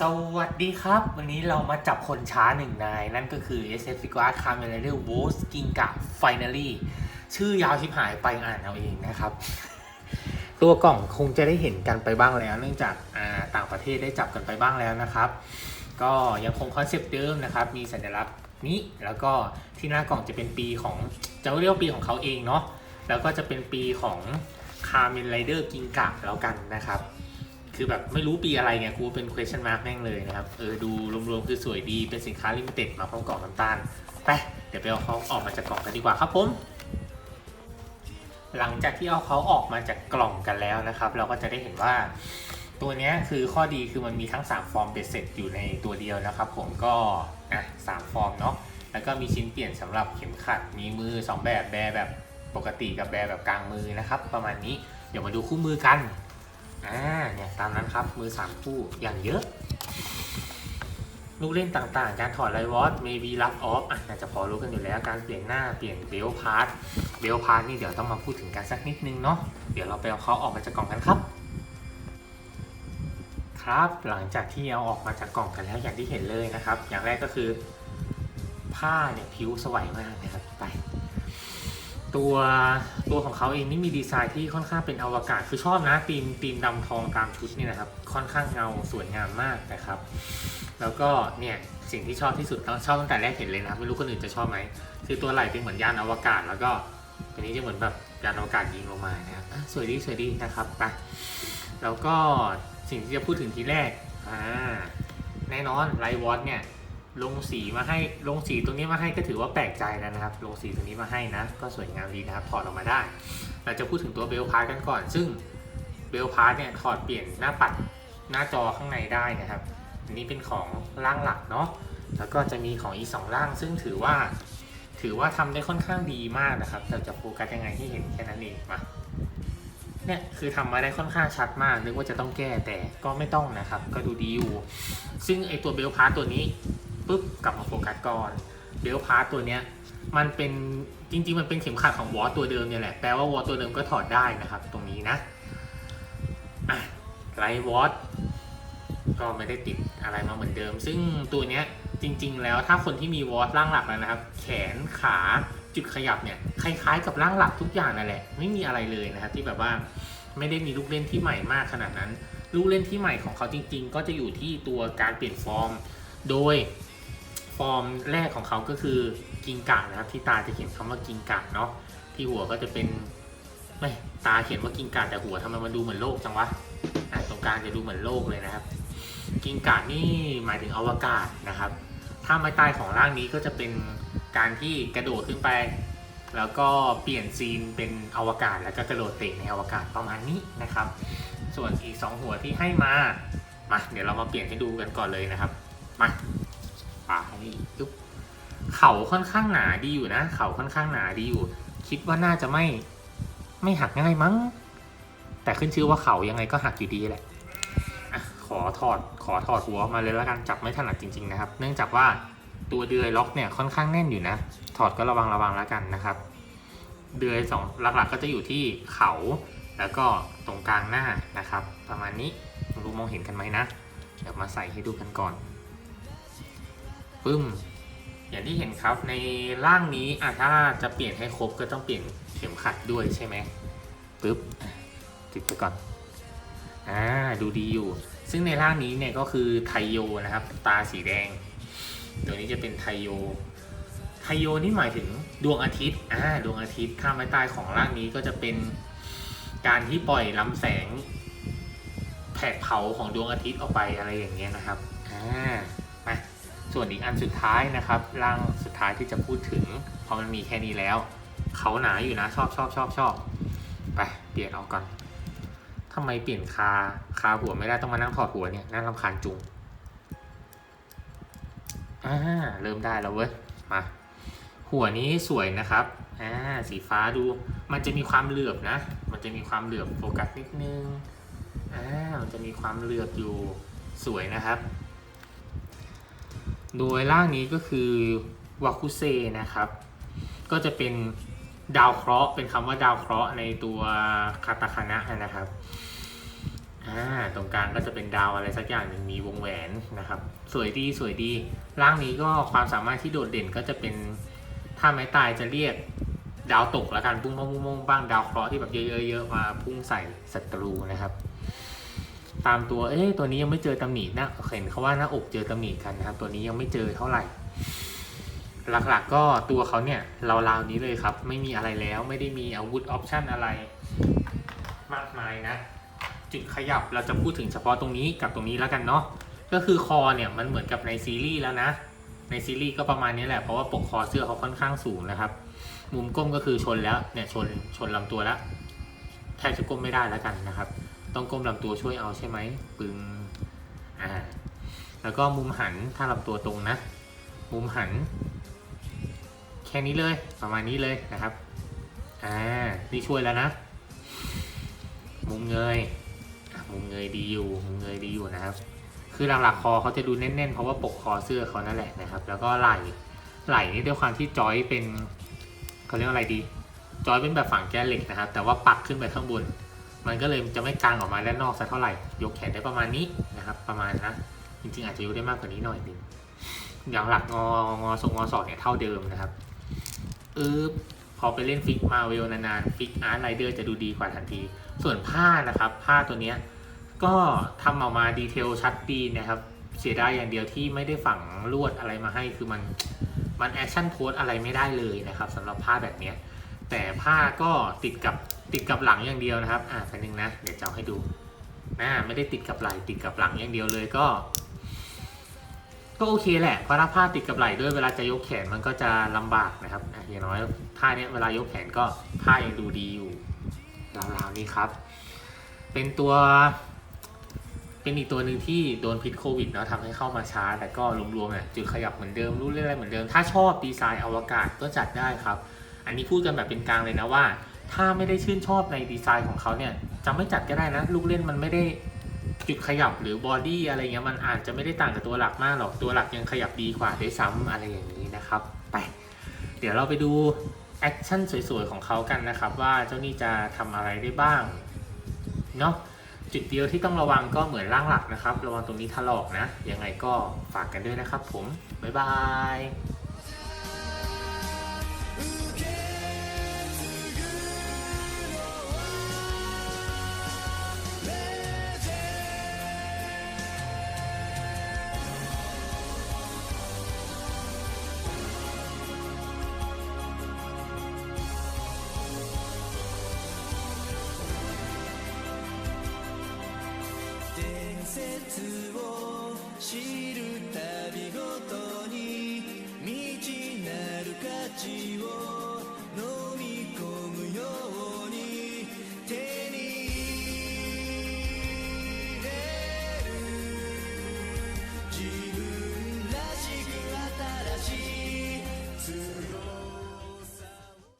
สวัสดีครับ วันนี้เรามาจับคนช้าหนึ่งนาย นั่นก็คือ SF f i g u a r c a m e r a d e r w o s k i n g a Finally ชื่อยาวชิบหายไปอ่านเอาเองนะครับ ตัวกล่องคงจะได้เห็นกันไปบ้างแล้ว เนื่องจากาต่างประเทศได้จับกันไปบ้างแล้วนะครับ ก็ยังคงคอนเซปต์เดิมนะครับ มีสัญลักษณ์นี้แล้วก็ที่หน้ากล่องจะเป็นปีของจะเรียกว่าปีของเขาเองเนาะแล้วก็จะเป็นปีของคา m e n Rider กิงกะแล้วกันนะครับ คือแบบไม่รู้ปีอะไรไงกูเป็น question mark แม่งเลยนะครับ เออดูรวมๆคือสวยดีเป็นสินค้าลิมิเต็ดมาพร้อมกล่องน้ำตาลไปเดี๋ยวไปเอาเขาออกมาจากกล่องกันดีกว่าครับผม หลังจากที่เอาเขาออกมาจากกล่องกันแล้วนะครับ เราก็จะได้เห็นว่า ตัวนี้คือข้อดีคือมันมีทั้ง 3 ฟอร์มเบ็ดเสร็จอยู่ในตัวเดียวนะครับ ผมก็อะสามฟอร์มเนาะแล้วก็มีชิ้นเปลี่ยนสำหรับเข็มขัดมีมือ 2 แบบแบแบบปกติกับแบแบบกลางมือนะครับ ประมาณนี้เดี๋ยวมาดูคู่มือกัน อ่าเนี่ยตามนั้นครับมือสามคู่อย่างเยอะ ลูกเล่นต่างๆ การถอดไลวอตเมบีรับออฟอะน่าจะพอรู้กันอยู่แล้วการเปลี่ยนหน้าเปลี่ยนเบลพาร์ทเบลพาร์ทนี่เดี๋ยวต้องมาพูดถึงกันสักนิดนึงเนาะเดี๋ยวเราไปเอาเขาออกมาจากกล่องกันครับ ครับหลังจากที่เอาออกมาจากกล่องกันแล้วอย่างที่เห็นเลยนะครับ อย่างแรกก็คือผ้าเนี่ยผิวสวยมากนะครับไป ตัวตัวของเขาเองนี่มีดีไซน์ที่ค่อนข้างเป็นอวกาศคือชอบนะธีมธีมดำทองตามชุดนี่นะครับ ค่อนข้างเงาสวยงามมากนะครับ แล้วก็เนี่ยสิ่งที่ชอบที่สุดต้องชอบตั้งแต่แรกเห็นเลยนะครับไม่รู้คนอื่นจะชอบไหมคือตัวไหล่เป็นเหมือนยานอวกาศ แล้วก็ตัวนี้จะเหมือนแบบยานอวกาศยิงลงมานะครับอะสวยดีสวยดีนะครับไปแล้วก็สิ่งที่จะพูดถึงทีแรกอ่าแน่นอนไลวอตเนี่ย ลงสีมาให้ลงสีตรงนี้มาให้ก็ถือว่าแปลกใจแล้วนะครับ ลงสีตรงนี้มาให้นะ ก็สวยงามดีนะครับถอดออกมาได้ เราจะพูดถึงตัวเบลพาร์กันก่อน ซึ่งเบลพาร์เนี่ยถอดเปลี่ยนหน้าปัดหน้าจอข้างในได้นะครับ อันนี้เป็นของร่างหลักเนาะแล้วก็จะมีของอีกสองร่าง ซึ่งถือว่า ถือว่าทำได้ค่อนข้างดีมากนะครับเราจะโฟกัสยังไงที่เห็นแค่นั้นเองมาเนี่ยคือทำมาได้ค่อนข้างชัดมากนึกว่าจะต้องแก้แต่ก็ไม่ต้องนะครับ ก็ดูดีอยู่ซึ่งไอตัวเบลพาร์ตัวนี้ ปุ๊บกลับมาโฟกัสก่อนเบลพาร์ตตัวเนี้ยมันเป็นจริง ๆ มันเป็นเข็มขัดของวอตตัวเดิมเนี่ยแหละแปลว่าวอตตัวเดิมก็ถอดได้นะครับ ตรงนี้นะไลวอตก็ไม่ได้ติดอะไรมาเหมือนเดิม ซึ่งตัวเนี้ยจริง ๆ แล้วถ้าคนที่มีวอตร่างหลักแล้วนะครับ แขนขาจุดขยับเนี่ยคล้ายๆ กับร่างหลักทุกอย่างนั่นแหละ ไม่มีอะไรเลยนะครับที่แบบว่าไม่ได้มีลูกเล่นที่ใหม่มากขนาดนั้น ลูกเล่นที่ใหม่ของเขาจริง ๆ ก็จะอยู่ที่ตัวการเปลี่ยนฟอร์ม โดย ฟอร์มแรกของเขาก็คือกิงกะนะครับ ที่ตาจะเขียนคำว่ากิงกะเนาะที่หัวก็จะเป็นไม่ตาเขียนว่ากิงกะแต่หัวทำไมมันดูเหมือนโลกจังวะตรงกลางจะดูเหมือนโลกเลยนะครับ กิงกะนี่หมายถึงอวกาศนะครับ ถ้าไม้ตายของร่างนี้ก็จะเป็นการที่กระโดดขึ้นไป แล้วก็เปลี่ยนซีนเป็นอวกาศแล้วก็กระโดดเตะในอวกาศประมาณนี้นะครับ ส่วนอีกสองหัวที่ให้มามาเดี๋ยวเรามาเปลี่ยนให้ดูกันก่อนเลยนะครับมา ไปยุบเขาค่อนข้างหนาดีอยู่นะ เขาค่อนข้างหนาดีอยู่ คิดว่าน่าจะไม่ไม่หักง่ายมั้ง แต่ขึ้นชื่อว่าเขายังไงก็หักอยู่ดีแหละอะขอถอดขอถอดหัวมาเลยแล้วกันจับไม่ถนัดจริง ๆ นะครับ เนื่องจากว่าตัวเดือยล็อกเนี่ยค่อนข้างแน่นอยู่นะ ถอดก็ระวังระวังแล้วกันนะครับ เดือยสองหลักๆก็จะอยู่ที่เขาแล้วก็ตรงกลางหน้านะครับ ประมาณนี้รู้มองเห็นกันไหมนะ เดี๋ยวมาใส่ให้ดูกันก่อน ปึ้ม อย่างที่เห็นครับในร่างนี้อะถ้าจะเปลี่ยนให้ครบก็ต้องเปลี่ยนเข็มขัดด้วยใช่ไหมปึ๊บติดไปก่อนอ่าดูดีอยู่ ซึ่งในร่างนี้เนี่ยก็คือไทโยนะครับ ตาสีแดง ตัวนี้จะเป็นไทโยไทโยนี่หมายถึงดวงอาทิตย์อ่าดวงอาทิตย์ข้ามไม้ตายของร่างนี้ก็จะเป็นการที่ปล่อยลำแสงแผดเผาของดวงอาทิตย์ออกไปอะไรอย่างเงี้ยนะครับอ่า ส่วนอีกอันสุดท้ายนะครับร่างสุดท้ายที่จะพูดถึงเพราะมันมีแค่นี้แล้ว เขาหนาอยู่นะชอบชอบชอบชอบไปเปลี่ยนออกก่อนทำไมเปลี่ยนคาคาหัวไม่ได้ต้องมานั่งถอดหัวเนี่ยน่ารำคาญจุงอ่าเริ่มได้แล้วเว้ยมาหัวนี้สวยนะครับอ่าสีฟ้าดู มันจะมีความเหลือบนะ มันจะมีความเหลือบโฟกัสนิดนึงอ่ามันจะมีความเหลือบอยู่สวยนะครับ โดยร่างนี้ก็คือวาคุเซนะครับ ก็จะเป็นดาวเคราะห์เป็นคำว่าดาวเคราะห์ในตัวคาตาคานะนะครับอ่าตรงกลางก็จะเป็นดาวอะไรสักอย่างหนึ่งมีวงแหวนนะครับ สวยดีสวยดี ร่างนี้ก็ความสามารถที่โดดเด่นก็จะเป็นถ้าไม้ตายจะเรียกดาวตกแล้วกันพุ่งพุ่งพุ่งบ้างดาวเคราะห์ที่แบบเยอะๆมาพุ่งใส่ศัตรูนะครับ ตามตัว เอ๊ะตัวนี้ยังไม่เจอตำหนินะเห็นเขาว่าหน้าอกเจอตำหนิกันนะครับ ตัวนี้ยังไม่เจอเท่าไหร่ หลักๆก็ตัวเขาเนี่ยราวๆนี้เลยครับ ไม่มีอะไรแล้วไม่ได้มีอาวุธออปชั่นอะไร มากมายนะ จุดขยับเราจะพูดถึงเฉพาะตรงนี้กับตรงนี้แล้วกันเนาะก็คือคอเนี่ยมันเหมือนกับในซีรีส์แล้วนะ ในซีรีส์ก็ประมาณนี้แหละเพราะว่าปกคอเสื้อเขาค่อนข้างสูงนะครับ มุมก้มก็คือชนแล้วเนี่ยชนชนลำตัวแล้วแทบจะก้มไม่ได้แล้วกันนะครับ ต้องก้มลำตัวช่วยเอาใช่ไหมปึงอ่าแล้วก็มุมหันถ้าลำตัวตรงนะ มุมหัน แค่นี้เลยประมาณนี้เลยนะครับอ่านี่ช่วยแล้วนะ มุมเงยมุมเงยดีอยู่มุมเงยดีอยู่นะครับ คือหลักๆคอเขาจะดูแน่นๆเพราะว่าปกคอเสื้อเขานั่นแหละนะครับ แล้วก็ไหล่ไหล่นี่ด้วยความที่จอยเป็นเขาเรียกว่าอะไรดี จอยเป็นแบบฝั่งแก้เหล็กนะครับ แต่ว่าปักขึ้นไปข้างบน มันก็เลยจะไม่กางออกมาด้านนอกสักเท่าไหร่ ยกแขนได้ประมาณนี้นะครับ ประมาณนะ จริงๆ อาจจะยกได้มากกว่านี้หน่อยนึงอย่างหลักงองอทรงงอศอกเนี่ยเท่าเดิมนะครับเออพอไปเล่นฟิกมาเวลนานๆฟิกอาร์ตไรเดอร์จะดูดีกว่าทันที ส่วนผ้านะครับ ผ้าตัวเนี้ยก็ทำออกมาดีเทลชัดดีนะครับ เสียดายอย่างเดียวที่ไม่ได้ฝังลวดอะไรมาให้คือมันมันแอคชั่นโพสอะไรไม่ได้เลยนะครับสำหรับผ้าแบบเนี้ย แต่ผ้าก็ติดกับติดกับหลังอย่างเดียวนะครับ อ่าแป๊บนึงนะ เดี๋ยวจะเอาให้ดูอ่าไม่ได้ติดกับไหล่ติดกับหลังอย่างเดียวเลยก็ ก็โอเคแหละเพราะถ้าผ้าติดกับไหล่ด้วยเวลาจะยกแขนมันก็จะลำบากนะครับอะอย่างน้อยผ้าเนี้ยเวลายกแขนก็ผ้ายังดูดีอยู่ราวๆนี้ครับ เป็นตัว เป็นอีกตัวหนึ่งที่โดนพิษโควิดเนาะทำให้เข้ามาช้า แต่ก็รวมๆเนี่ยจุดขยับเหมือนเดิมรู้เรื่องอะไรเหมือนเดิม ถ้าชอบดีไซน์อวกาศก็จัดได้ครับ อันนี้พูดกันแบบเป็นกลางเลยนะว่า ถ้าไม่ได้ชื่นชอบในดีไซน์ของเขาเนี่ยจะไม่จัดก็ได้นะ ลูกเล่นมันไม่ได้จุดขยับหรือบอดี้อะไรเงี้ยมันอาจจะไม่ได้ต่างกับตัวหลักมากหรอกตัวหลักยังขยับดีกว่าด้วยซ้ำอะไรอย่างนี้นะครับ ไป เดี๋ยวเราไปดูแอคชั่นสวยๆของเขากันนะครับ ว่าเจ้านี่จะทำอะไรได้บ้างเนาะจุดเดียวที่ต้องระวังก็เหมือนร่างหลักนะครับ ระวังตรงนี้ถลอกนะ ยังไงก็ฝากกันด้วยนะครับผม บ๊ายบาย 熱を知る